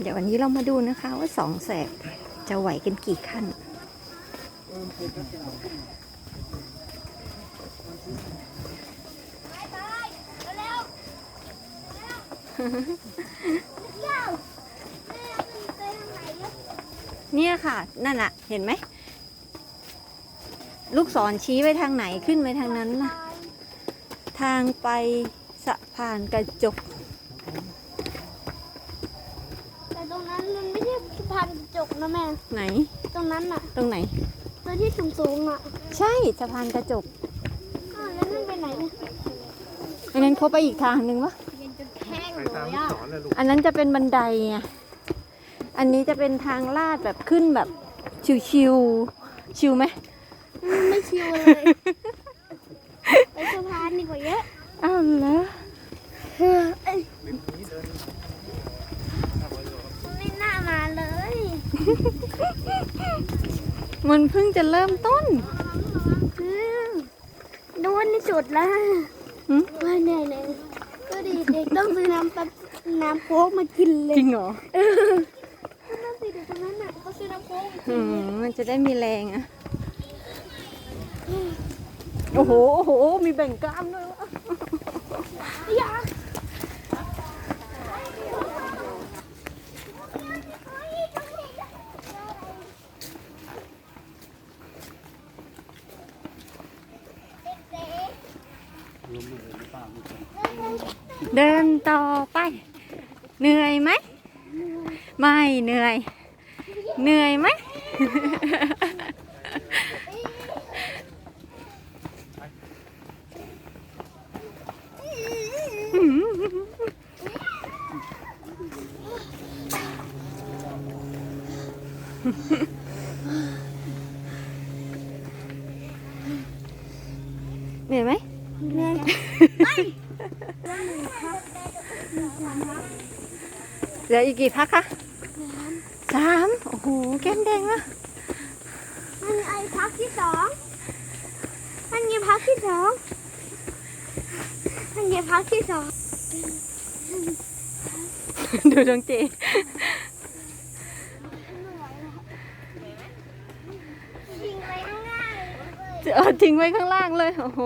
เดี๋ยววันนี้เรามาดูนะคะว่าสองแสบจะไหวกันกี่ขั้น เนี่ยค่ะ นั่นอะเห็นไหม ลูกศรชี้ไปทางไหนขึ้นไปทางนั้นล่ะทางไปสะพานกระจก แต่ตรงนั้นมันไม่ใช่สะ พานกระจกนะแม่ ไหน ตรงนั้นอะตรงไหน ตัวที่สูงสูงๆอะใช่สะพานกระจกอ้าวแล้วนั่นไปไหนเนี่ยอันนั้นเขาไปอีกทางหนึ่งวะเย็นจนแห้งไปเลตามยลูกอะศรเลยลูกอันนั้นจะเป็นบันไดไงอันนี้จะเป็นทางลาดแบบขึ้นแบบชิวๆชิวไหมมันไม่ชิวเลย ไปสะพานดีกว่าเยอะ อ้าวเหรอ เอ้ยไม่น่ามาเลย มันเพิ่งจะเริ่มต้นอืมโดนที่สุดแล้วหืมว่าเหนื่อยเลยก็ดีเด็กต้องซื้อน้ำปั๊บน้ำโค้กมากินเลยจริงเหรอเออนั่นสิเด็กคนนั้นน่ะเขาซื้อน้ำโค้กมากิอืนมมันจะได้มีแรงอะโอ้โห โอ้โห มีแบ่งกล้ามด้วยวะอยาก เดินต่อไป เหนื่อยไหม ไม่เหนื่อย เหนื่อยไหม เหนื่อยไหม เหนื่อยเหลืออีกกี่พักคะสามโอ้โห แก้มแดงอะมันไอพักที่สองมันไงพักที่สองมันไงพักที่สอง ดูดวงเจยิงไปข้างหน้าเลยเออทิ้งไว้ข้างล่างเลย โอ้โห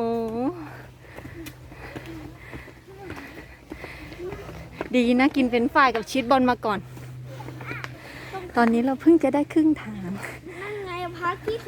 ดีนะกินเป็นฝ่ายกับชีสบอลมาก่อน ตอนนี้เราเพิ่งจะได้ครึ่งทาง นั่นไงพักที่